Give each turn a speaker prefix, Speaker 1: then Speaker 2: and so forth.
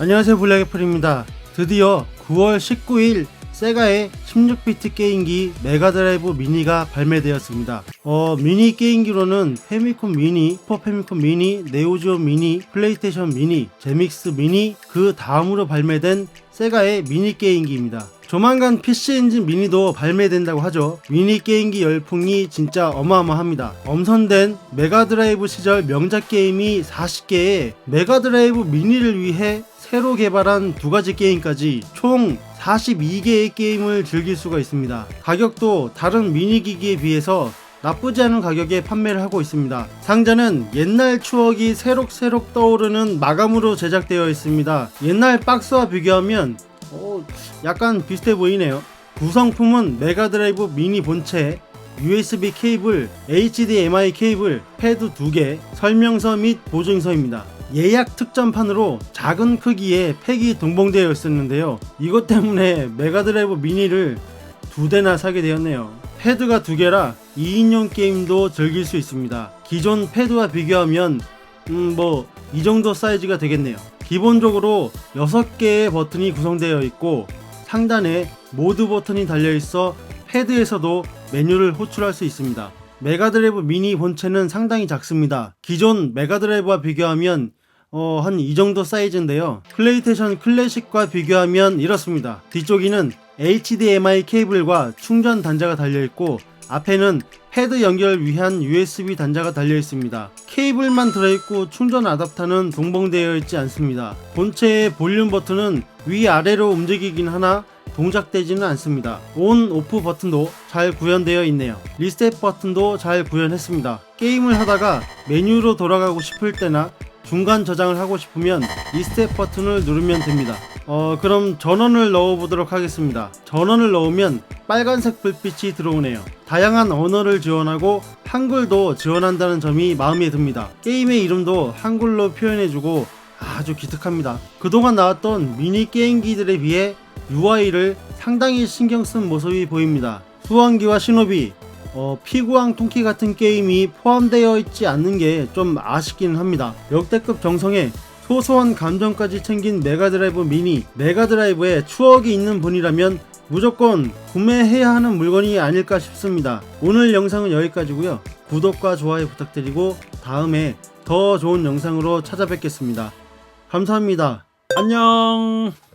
Speaker 1: 안녕하세요 블랙애플입니다. 드디어 9월 19일 세가의 16비트 게임기 메가드라이브 미니가 발매되었습니다. 어, 미니 게임기로는 페미콘 미니, 슈퍼 페미콘 미니, 네오지오 미니, 플레이스테이션 미니, 제믹스 미니, 그 다음으로 발매된 세가의 미니 게임기입니다. 조만간 PC 엔진 미니도 발매된다고 하죠. 미니 게임기 열풍이 진짜 어마어마합니다. 엄선된 메가드라이브 시절 명작 게임이 40개에 메가드라이브 미니를 위해 새로 개발한 두 가지 게임까지 총 42개의 게임을 즐길 수가 있습니다. 가격도 다른 미니기기에 비해서 나쁘지 않은 가격에 판매를 하고 있습니다. 상자는 옛날 추억이 새록새록 떠오르는 마감으로 제작되어 있습니다. 옛날 박스와 비교하면 어, 약간 비슷해 보이네요. 구성품은 메가드라이브 미니 본체, USB 케이블, HDMI 케이블, 패드 2개, 설명서 및 보증서입니다. 예약 특전판으로 작은 크기의 팩이 동봉되어 있었는데요. 이것 때문에 메가드라이브 미니를 두 대나 사게 되었네요. 패드가 두 개라 2인용 게임도 즐길 수 있습니다. 기존 패드와 비교하면 음 뭐 이 정도 사이즈가 되겠네요. 기본적으로 6개의 버튼이 구성되어 있고 상단에 모드 버튼이 달려 있어 패드에서도 메뉴를 호출할 수 있습니다. 메가드라이브 미니 본체는 상당히 작습니다. 기존 메가드라이브와 비교하면 어, 한 이 정도 사이즈인데요. 플레이스테이션 클래식과 비교하면 이렇습니다. 뒤쪽에는 HDMI 케이블과 충전 단자가 달려 있고 앞에는 패드 연결 위한 USB 단자가 달려 있습니다. 케이블만 들어있고 충전 아답터는 동봉되어 있지 않습니다. 본체의 볼륨 버튼은 위아래로 움직이긴 하나 동작되지는 않습니다. 온, 오프 버튼도 잘 구현되어 있네요. 리셋 버튼도 잘 구현했습니다. 게임을 하다가 메뉴로 돌아가고 싶을 때나 중간 저장을 하고 싶으면 리셋 버튼을 누르면 됩니다. 어, 그럼 전원을 넣어 보도록 하겠습니다. 전원을 넣으면 빨간색 불빛이 들어오네요. 다양한 언어를 지원하고 한글도 지원한다는 점이 마음에 듭니다. 게임의 이름도 한글로 표현해주고 아주 기특합니다. 그동안 나왔던 미니 게임기들에 비해 UI를 상당히 신경 쓴 모습이 보입니다. 수왕기와 시노비, 어, 피구왕 통키 같은 게임이 포함되어 있지 않는 게 좀 아쉽기는 합니다. 역대급 정성에 소소한 감정까지 챙긴 메가드라이브 미니, 메가드라이브에 추억이 있는 분이라면 무조건 구매해야 하는 물건이 아닐까 싶습니다. 오늘 영상은 여기까지고요. 구독과 좋아요 부탁드리고 다음에 더 좋은 영상으로 찾아뵙겠습니다. 감사합니다. 안녕!